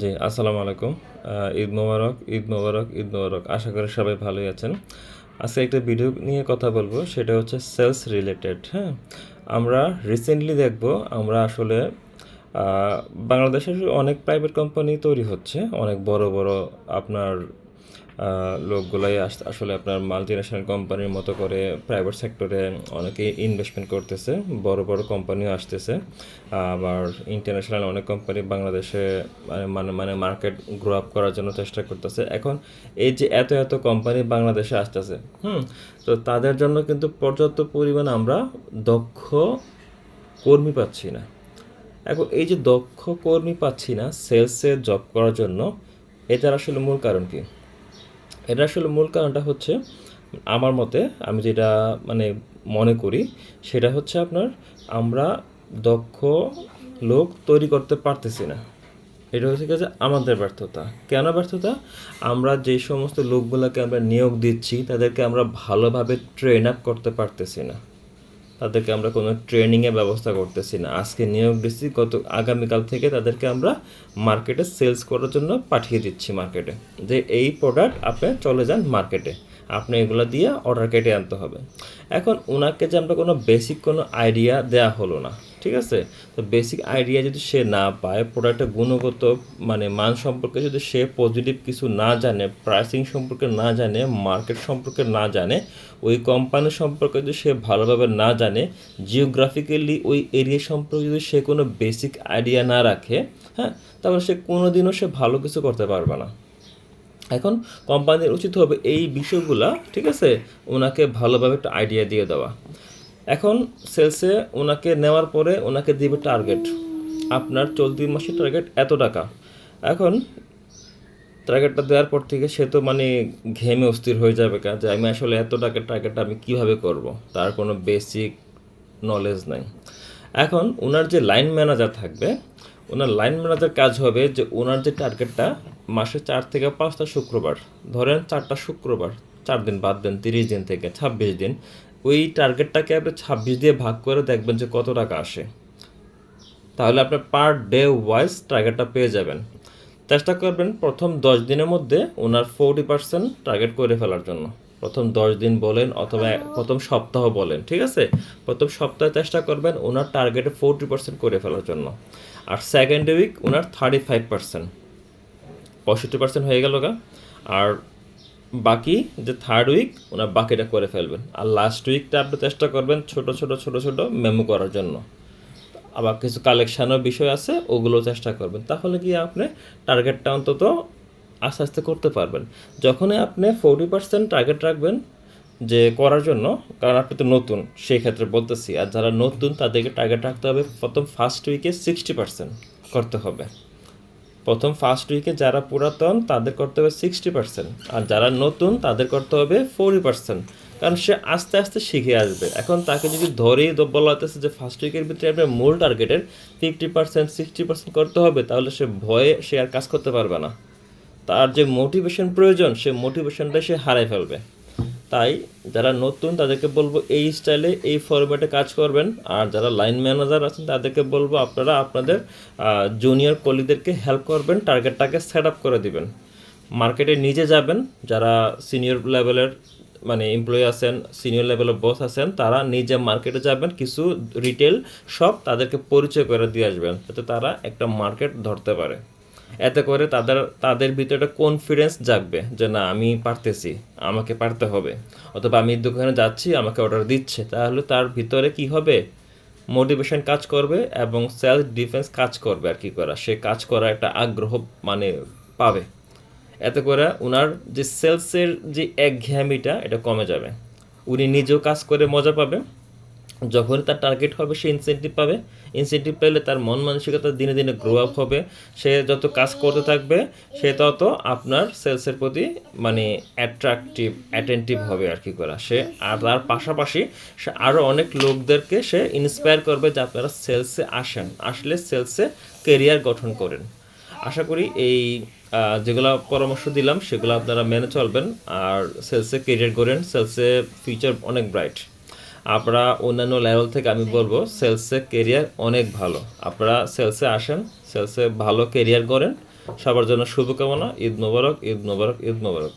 জি, আসসালামু আলাইকুম। ঈদ মোবারক ঈদ মোবারক ঈদ মোবারক। আশা করি সবাই ভালোই আছেন। আজকে একটা ভিডিও নিয়ে কথা বলব, সেটা হচ্ছে সেলস রিলেটেড হ্যাঁ? আমরা রিসেন্টলি দেখব, আমরা আসলে বাংলাদেশের অনেক প্রাইভেট কোম্পানি তৈরি হচ্ছে, অনেক বড় বড় আপনার লোকগুলাই আস- আসলে আপনার মাল্টি ন্যাশনাল কোম্পানির মতো করে প্রাইভেট সেক্টরে অনেকে ইনভেস্টমেন্ট করতেছে, বড় বড় কোম্পানিও আসতেছে। আবার ইন্টারন্যাশনাল অনেক কোম্পানি বাংলাদেশে মানে মানে মার্কেট গ্রো আপ করার জন্য চেষ্টা করতেছে। এখন এই যে এত এত কোম্পানি বাংলাদেশে আসতেছে, হুম, তো তাদের জন্য কিন্তু পর্যাপ্ত পরিমাণ আমরা দক্ষ কর্মী পাচ্ছি না। এখন এই যে দক্ষ কর্মী পাচ্ছি না সেলসে জব করার জন্য, এটার আসলে মূল কারণ কি? এটা আসলে মূল কারণটা হচ্ছে আমার মতে আমি যেটা মানে মনে করি সেটা হচ্ছে আপনার আমরা দক্ষ লোক তৈরি করতে পারতেছি না। এটা হচ্ছে যে আমাদের ব্যর্থতা। কেন ব্যর্থতা? আমরা যে সমস্ত লোকগুলোকে আমরা নিয়োগ দিচ্ছি তাদেরকে আমরা ভালোভাবে ট্রেন আপ করতে পারতেছি না। তাদেরকে আমরা কোনো ট্রেনিংয়ের ব্যবস্থা করতেছি না। আজকে নিয়োগ দিচ্ছি, গত, আগামীকাল থেকে তাদেরকে আমরা মার্কেটে সেলস করার জন্য পাঠিয়ে দিচ্ছি মার্কেটে যে এই প্রোডাক্ট আপনি চলে যান মার্কেটে আপনি এগুলো দিয়ে অর্ডার কেটে আনতে হবে। এখন ওনাকে যে আমরা কোনো বেসিক কোনো আইডিয়া দেয়া হলো না। ঠিক আছে? তো বেসিক আইডিয়া যদি সে না পায় প্রোডাক্টের গুণগত মানে মান সম্পর্কে যদি সে পজিটিভ কিছু না জানে প্রাইসিং সম্পর্কে না জানে মার্কেট সম্পর্কে না জানে, ওই কোম্পানি সম্পর্কে যদি সে ভালোভাবে না জানে জিওগ্রাফিক্যালি ওই এরিয়া সম্পর্কে যদি সে কোনো বেসিক আইডিয়া না রাখে হ্যাঁ? তাহলে সে কোনো দিনও সে ভালো কিছু করতে পারবে না। এখন কোম্পানির উচিত হবে এই বিষয়গুলা, ঠিক আছে? ওনাকে ভালোভাবে একটা আইডিয়া দিয়ে দেওয়া। এখন সেলসে ওনাকে নেওয়ার পরে ওনাকে দিবে টার্গেট। আপনার চলতি মাসের টার্গেট এত টাকা। এখন টার্গেটটা দেওয়ার পর থেকে সে তো মানে ঘেমে অস্থির হয়ে যাবে কাজ যে আমি আসলে এত টাকার টার্গেটটা আমি কীভাবে করব? তার কোনো বেসিক নলেজ নাই। এখন ওনার যে লাইন ম্যানেজার থাকবে, ওনার লাইন ম্যানেজার কাজ হবে যে ওনার যে টার্গেটটা মাসে চার থেকে পাঁচটা শুক্রবার, ধরেন চারটা শুক্রবার, চার দিন বাদ দেন, তিরিশ দিন থেকে ছাব্বিশ দিন ওই টার্গেটটাকে আপনি ছাব্বিশ দিয়ে ভাগ করে দেখবেন যে কত টাকা আসে। তাহলে আপনি পার ডে ওয়াইজ টার্গেটটা পেয়ে যাবেন। চেষ্টা করবেন প্রথম দশ দিনের মধ্যে ওনার ফোরটি পার্সেন্ট টার্গেট করে ফেলার জন্য। প্রথম দশ দিন বলেন অথবা প্রথম সপ্তাহ বলেন ঠিক আছে? প্রথম সপ্তাহে চেষ্টা করবেন ওনার টার্গেটে ফোরটি পার্সেন্ট করে ফেলার জন্য। আর সেকেন্ড উইক ওনার থার্টি ফাইভ পার্সেন্ট পঁয়ষট্টি পার্সেন্ট হয়ে গেল গা। আর বাকি যে থার্ড উইক ওনার বাকিটা করে ফেলবেন। আর লাস্ট উইকটা আপনি চেষ্টা করবেন ছোট ছোট ছোট ছোট মেমো করার জন্য। আবার কিছু কালেকশানের বিষয় আছে ওগুলো চেষ্টা করবেন। তাহলে কি আপনি টার্গেটটা অন্তত আস্তে আস্তে করতে পারবেন। যখনই আপনি ফোরটি পার্সেন্ট টার্গেট রাখবেন যে করার জন্য, কারণ আপনি তো নতুন, সেই ক্ষেত্রে বলতেছি। আর যারা নতুন, তাদেরকে টার্গেট রাখতে হবে প্রথম ফার্স্ট উইকে সিক্সটি পার্সেন্ট করতে হবে। প্রথম ফার্স্ট উইকে যারা পুরাতন, তাদের করতে হবে সিক্সটি পার্সেন্ট আর যারা নতুন, তাদের করতে হবে ফোরটি পার্সেন্ট কারণ সে আস্তে আস্তে শিখে আসবে। এখন তাকে যদি ধরেই বলা হতেছে যে ফার্স্ট উইকের ভিতরে আপনার মূল টার্গেটের ফিফটি পার্সেন্ট সিক্সটি পার্সেন্ট করতে হবে, তাহলে সে ভয়ে সে আর কাজ করতে পারবে না। তার যে মোটিভেশন প্রয়োজন, সে মোটিভেশনটা সে হারাই ফেলবে। তাই যারা নতুন তাদেরকে বলব এই স্টাইলে এই ফরম্যাটে কাজ করবেন। আর যারা লাইন ম্যানেজার আছেন তাদেরকে বলব আপনারা আপনাদের জুনিয়র কলিদেরকে হেল্প করবেন টার্গেটটাকে সেট আপ করে দিবেন। মার্কেটে নিজে যাবেন, যারা সিনিয়র লেভেলের মানে এমপ্লয়ি আছেন সিনিয়র লেভেলের বস আছেন, তারা নিজে মার্কেটে যাবেন, কিছু রিটেল শপ তাদেরকে পরিচয় করে দিয়ে আসবেন, যাতে তারা একটা মার্কেট ধরতে পারে। এতে করে তাদের তাদের ভিতরে একটা কনফিডেন্স জাগবে যে না, আমি পারতেছি, আমাকে পারতে হবে। অথবা আমি দোকানে যাচ্ছি, আমাকে অর্ডার দিচ্ছে, তাহলে তার ভিতরে কি হবে? মোটিভেশন কাজ করবে এবং সেলফ ডিফেন্স কাজ করবে আর কি করা। সে কাজ করার একটা আগ্রহ মানে পাবে। এতে করে ওনার যে সেলসের যে একঘেয়ামিটা, এটা কমে যাবে। উনি নিজেও কাজ করে মজা পাবে। যখন তার টার্গেট হবে, সে ইনসেন্টিভ পাবে। ইনসেন্টিভ পেলে তার মন মানসিকতা দিনে দিনে গ্রো আপ হবে। সে যত কাজ করতে থাকবে, সে তত আপনার সেলসের প্রতি মানে অ্যাট্রাকটিভ অ্যাটেন্টিভ হবে আর কি করা। সে আর তার পাশাপাশি সে আরও অনেক লোকদেরকে সে ইন্সপায়ার করবে যে আপনারা সেলসে আসেন, আসলে সেলসে কেরিয়ার গঠন করেন। আশা করি এই যেগুলো পরামর্শ দিলাম, সেগুলো আপনারা মেনে চলবেন আর সেলসে কেরিয়ার করেন সেলসে ফিউচার অনেক ব্রাইট আপনারা অন্যান্য লেভেল থেকে আমি বলব সেলসে কেরিয়ার অনেক ভালো। আপনারা সেলসে আসেন সেলসে ভালো কেরিয়ার করেন সবার জন্য শুভকামনা, ঈদ মোবারক ঈদ মোবারক ঈদ মোবারক।